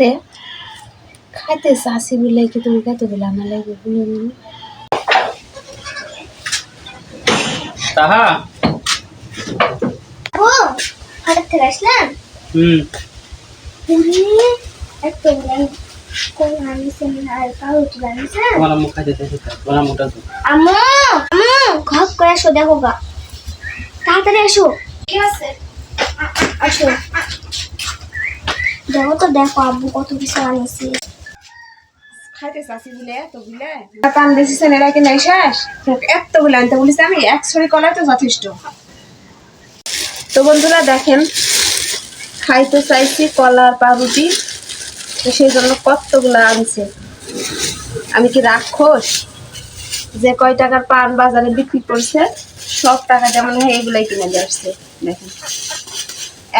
রে খাইতে চাষি বলে কি তুমি কত দিলে? আমার লাগে? তাহা? ও হঠাৎ থেকে আসলাম? হুম। পুরি এত বলেন কোন আনিছেন আর পাউরুটি বানিয়েছেন তোমার আম্মু খাইতে দেখে তোমার আম্মুটা তো আম্মু আম্মু ঘর করে আসো দেখো গা। তাড়াতাড়ি আসো। ঠিক আছে। আসো। দেখো তো দেখো আব্বু কত কিছু আনিয়েছে খাইতে চাষি বলে এত বলে। কান দিয়েছেন এরা কি নাই শেষ। এত বলে আনতে বলিস আমি এক ছড়ি কলাই তো যথেষ্ট। তো বন্ধুরা দেখেন খাইতে চাইছি কলার পাউরুটি তো সেই জন্য কতগুলো আনছে। আমি কি রাক্ষস? যে কয় টাকার পান বাজারে বিক্রি করছে সব টাকা যেমন হয় এগুলাই কিনে দিয়ে আসছে। দেখেন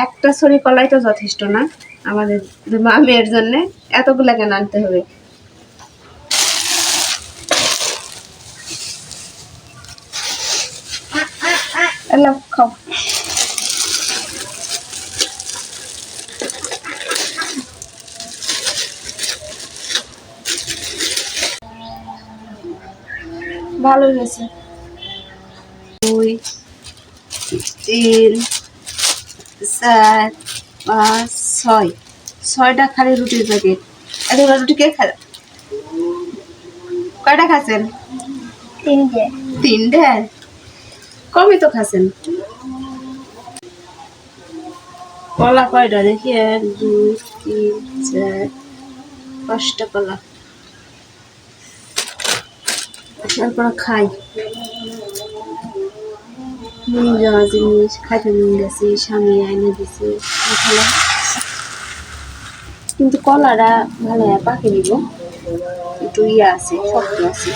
একটা ছড়ি কলাই তো যথেষ্ট না। আমাদের মা মেয়ের জন্য এতগুলা কেন আনতে হবে? খাও। ভালো হয়েছে। দুই তিন চার পাঁচ ছয়। ছয়টা খালি রুটির প্যাকেট এতগুলো রুটি কে খায় কয়টা খাচ্ছেন? তিনটে। তিনটে? কমই তো খাচ্ছেন। কলা কয়টা? দেখি এক দুই তিন চার পাঁচটা কলা। তারপর খাই। নুন যাওয়া জিনিস খাইতে নুন গেছি স্বামী এনে দিছে। খালাম কিন্তু কলাটা ভালো হয় পাকে দিব একটু ইয়ে আছে শক্ত আছে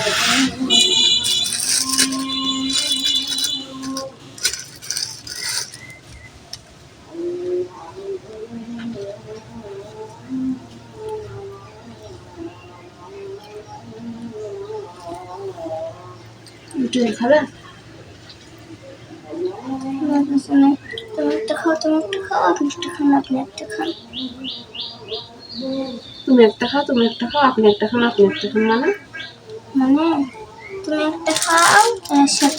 একটু খাবে তুমি একটা খাও তুমি একটা খাও আপনি একটা খান আপনি একটা খান তুমি একটা খাও, তুমি একটা খাও, আপনি একটা খান, আপনি একটা খান মানে? মানে তুমি একটা খাও সাথে